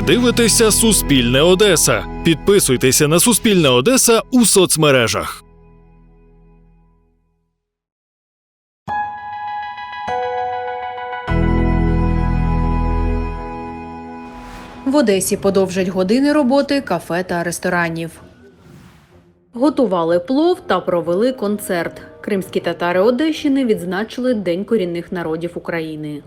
Ви дивитеся Суспільне Одеса. Підписуйтеся на Суспільне Одеса у соцмережах. В Одесі подовжать години роботи кафе та ресторанів. Готували плов та провели концерт. Кримські татари Одещини відзначили День корінних народів України.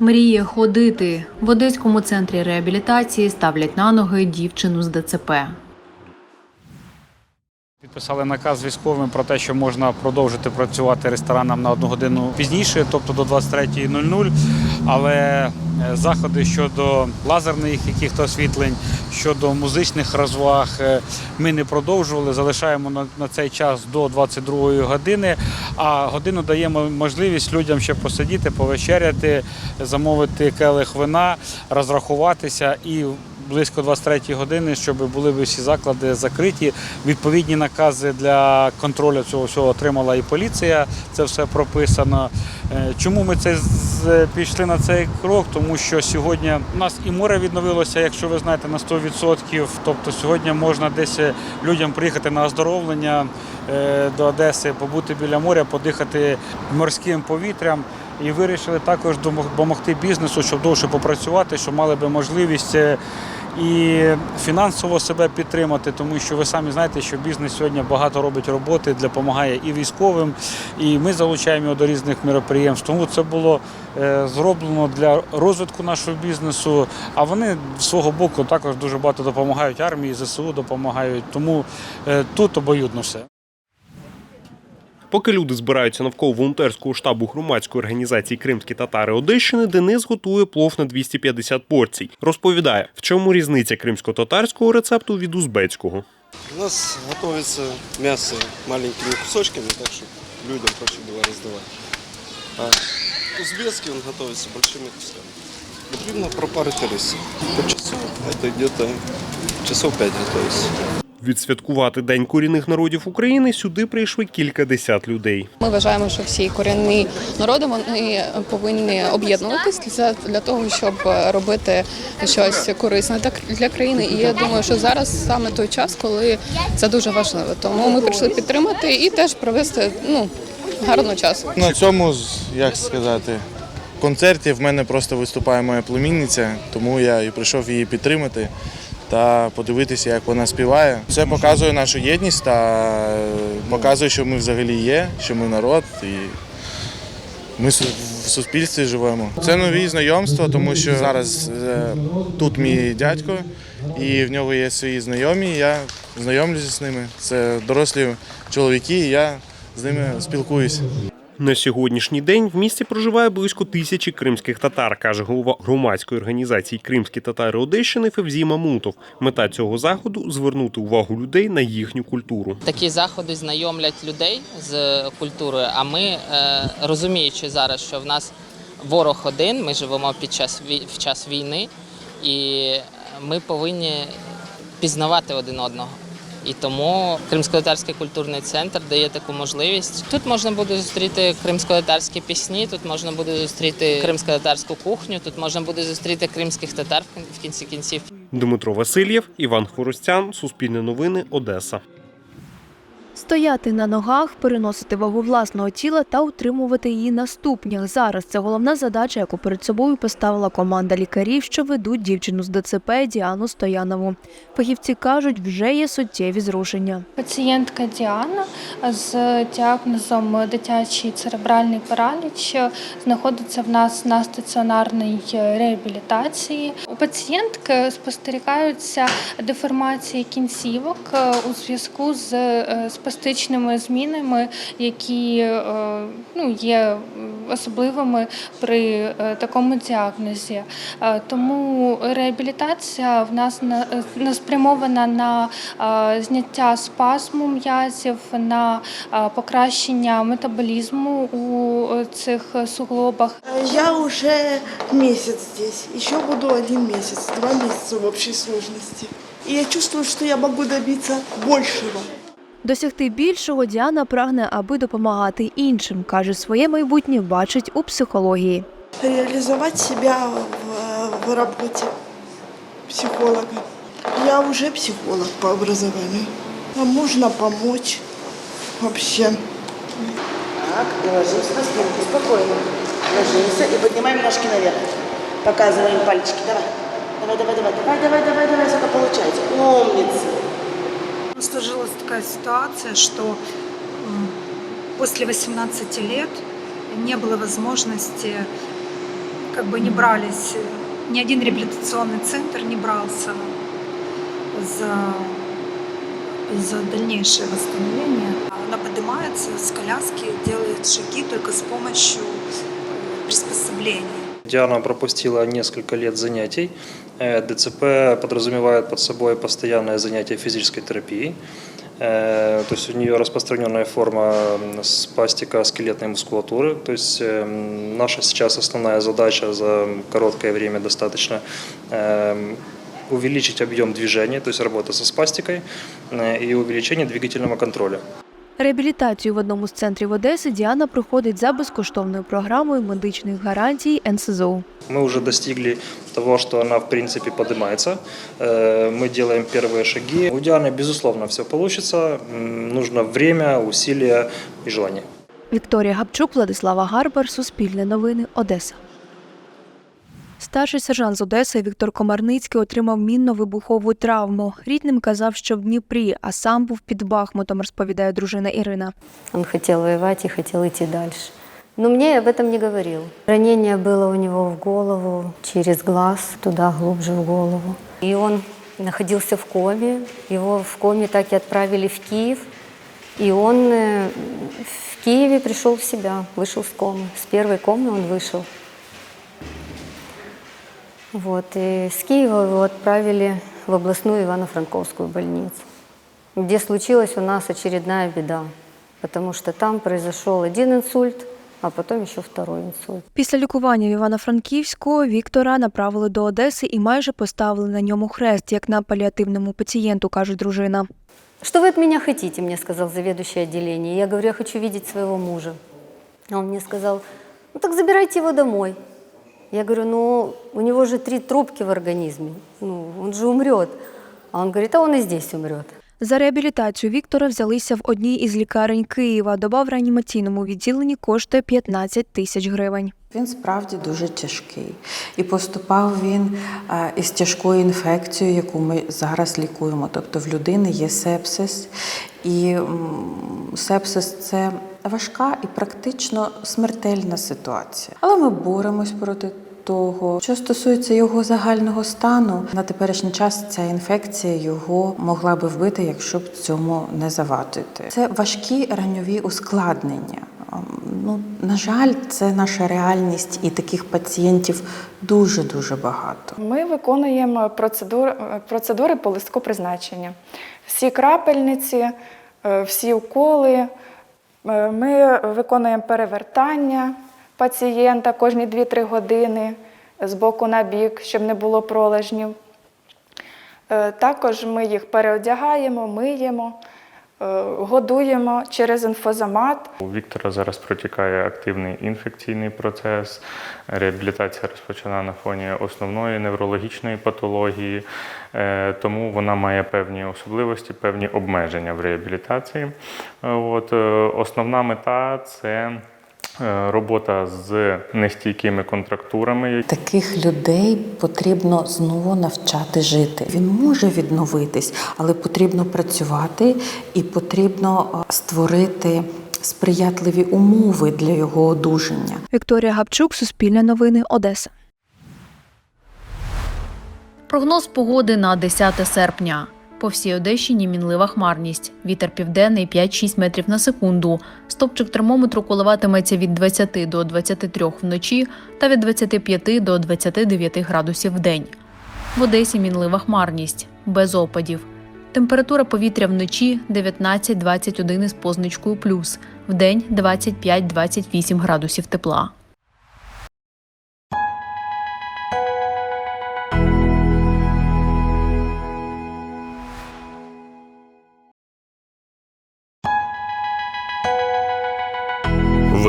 Мріє ходити. В Одеському центрі реабілітації ставлять на ноги дівчину з ДЦП. Підписали наказ військовим про те, що можна продовжити працювати ресторанам на одну годину пізніше, тобто до 23.00. Але е, заходи щодо лазерних якихось освітлень, щодо музичних розваг е, ми не продовжували. Залишаємо на, цей час до 22.00 години. А годину даємо можливість людям ще посидіти, повечеряти, замовити келих вина, розрахуватися і близько 23 години, щоб були всі заклади закриті. Відповідні накази для контролю цього всього отримала і поліція. Це все прописано. Е, Чому ми це пішли на цей крок? Тому що сьогодні у нас і море відновилося, якщо ви знаєте, на 100%. Тобто сьогодні можна десь людям приїхати на оздоровлення е, до Одеси, побути біля моря, подихати морським повітрям. І вирішили також допомогти бізнесу, щоб довше попрацювати, щоб мали би можливість е, і фінансово себе підтримати, тому що ви самі знаєте, що бізнес сьогодні багато робить роботи, допомагає і військовим, і ми залучаємо його до різних мероприємств. Тому це було е, зроблено для розвитку нашого бізнесу. А вони з свого боку також дуже багато допомагають армії, ЗСУ допомагають. Тому е, тут обоюдно все. Поки люди збираються навколо волонтерського штабу громадської організації Кримські татари Одещини, Денис готує плов на 250 порцій. Розповідає, в чому різниця кримсько-татарського рецепту від узбецького. У нас готовится мясо маленькими кусочками, так чтобы людям проще было раздавать. А узбекский он готовится большими кусками. Потрібно пропарити рис. По часу это где-то часов 5 готовится. Відсвяткувати День корінних народів України сюди прийшли кілька десят людей. Ми вважаємо, що всі корінні народи вони повинні об'єднуватись для, для того, щоб робити щось корисне так для країни. І я думаю, що зараз саме той час, коли це дуже важливо. Тому ми прийшли підтримати і теж провести ну гарний час. На цьому, як сказати, концерті в мене просто виступає моя племінниця, тому я і прийшов її підтримати та подивитися, як вона співає. Це показує нашу єдність та е, показує, що ми взагалі є, що ми народ і ми в суспільстві живемо. Це нові знайомства, тому що зараз е, тут мій дядько, і в нього є свої знайомі. Я знайомлюся з ними. Це дорослі чоловіки, і я з ними спілкуюся. На сьогоднішній день в місті проживає близько тисячі кримських татар, каже голова громадської організації Кримські татари Одещини Февзій Мамутов. Мета цього заходу звернути увагу людей на їхню культуру. Такі заходи знайомлять людей з культурою. А ми, е, розуміючи зараз, що в нас ворог один, ми живемо під час в час війни, і ми повинні пізнавати один одного. І тому Кримсько-татарський культурний центр дає таку можливість. Тут можна буде зустріти кримсько-татарські пісні, тут можна буде зустріти кримсько-татарську кухню, тут можна буде зустріти кримських татар в кінці кінців. Дмитро Васильєв, Іван Хворостян, Суспільне новини, Одеса. Стояти на ногах, переносити вагу власного тіла та утримувати її на ступнях. Зараз це головна задача, яку перед собою поставила команда лікарів, що ведуть дівчину з ДЦП Діану Стоянову. Фахівці кажуть, вже є суттєві зрушення. Пацієнтка Діана з діагнозом дитячий церебральний параліч знаходиться в нас на стаціонарній реабілітації. У пацієнтки спостерігаються деформації кінцівок е, у зв'язку з е, змінами, які е, ну, є особливими при е, такому діагнозі. Е, Тому реабілітація в нас на- спрямована на зняття спазму м'язів, на покращення метаболізму у цих суглобах. Я уже месяц здесь. Еще буду один месяц, два месяца в общей сложности. И я чувствую, что я могу добиться большего. Досягти більшого Діана прагне, аби допомагати іншим. каже, своє майбутнє бачить у психології. Реализовать себя в, в работе. психолога. Я уже психолог по образованию. А можно помочь вообще. Так, и ложимся на спинку, спокойно. Ложимся и поднимаем ножки наверх. Показываем пальчики. Давай. Давай, давай, давай, давай, давай, давай, давай, сколько получается. Умница. Сложилась такая ситуация, что после 18 лет не было возможности, как бы не брались, ни один реабилитационный центр не брался за, за дальнейшее восстановление. Она поднимается с коляски, делает шаги только с помощью э, приспособлений. Диана пропустила несколько лет занятий. Э, ДЦП подразумевает под собой постоянное занятие физической терапией. Э, То есть у нее распространенная форма м, спастика скелетной мускулатуры. То есть эм, наша сейчас основная задача за короткое время достаточно эм, увеличить объем движения, то есть работа со спастикой э, и увеличение двигательного контроля. Реабілітацію в одному з центрів Одеси Діана проходить за безкоштовною програмою медичних гарантій НСЗУ. Мы уже достигли того, что она в принципе поднимается. Э, Мы делаем первые шаги. У Дианы, безусловно, все получится. М, Нужно время, усилия и желание. Вікторія Гапчук, Владислава Гарбар, Суспільне новини, Одеса. Старший сержант з Одеси Віктор Комарницький отримав мінно-вибухову травму. Рідним казав, що в Дніпрі, а сам був під Бахмутом, розповідає дружина Ірина. Он хотел воевать и хотел идти дальше. Но мне об этом не говорил. Ранение было у него в голову, через глаз, туда глубже в голову. И он находился в коме. Его в коме так и отправили в Киев. И он э, в Киеве пришел в себя, вышел с комы. С первой комы он вышел. Вот, и с Киева его отправили в областную Ивано-Франковскую больницу, где случилась у нас очередная беда, потому что там произошел один инсульт, а потом еще второй инсульт. Після лікування в Івано-Франківську Віктора направили до Одеси і майже поставили на ньому хрест, як на паліативному пацієнту, каже дружина. Что вы от меня хотите, мне сказал заведующий отделение. Я говорю, я хочу видеть своего мужа. А он мне сказал, ну так забирайте его домой. Я говорю, ну у него же три трубки в организме, ну он же умрет. А он говорит, а он и здесь умрет. За реабілітацію Віктора взялися в одній із лікарень Києва. Доба в реанімаційному відділенні коштує 15 тисяч гривень. Він справді дуже тяжкий. І поступав він е, із тяжкою інфекцією, яку ми зараз лікуємо. Тобто в людини є сепсис, і сепсис це важка і практично смертельна ситуація. Але ми боремось проти. Того, що стосується його загального стану, на теперішній час ця інфекція його могла би вбити, якщо б цьому не завадити. Це важкі раньові ускладнення. Ну, на жаль, це наша реальність, і таких пацієнтів дуже дуже багато. Ми виконуємо процедури, процедури по листку призначення. Всі крапельниці, е, всі уколи. Е, Ми виконуємо перевертання пацієнта кожні 2-3 години з боку на бік, щоб не було пролежнів. Е, Також ми їх переодягаємо, миємо, годуємо через інфозамат. У Віктора зараз протікає активний інфекційний процес. Реабілітація розпочана на фоні основної неврологічної патології, е, тому вона має певні особливості, певні обмеження в реабілітації. Е, От, е, основна мета це е, робота з нестійкими контрактурами. Таких людей потрібно знову навчати жити. Він може відновитись, але потрібно працювати і потрібно е, створити сприятливі умови для його одужання. Вікторія Гапчук, Суспільне новини, Одеса. Прогноз погоди на 10 серпня. По всій Одещині мінлива хмарність. Вітер південний 5-6 метрів на секунду. Стопчик термометру коливатиметься від 20 до 23 вночі та від 25 до 29 градусів в день. В Одесі мінлива хмарність, без опадів. Температура повітря вночі 19-21 із позначкою плюс, вдень 25-28 градусів тепла.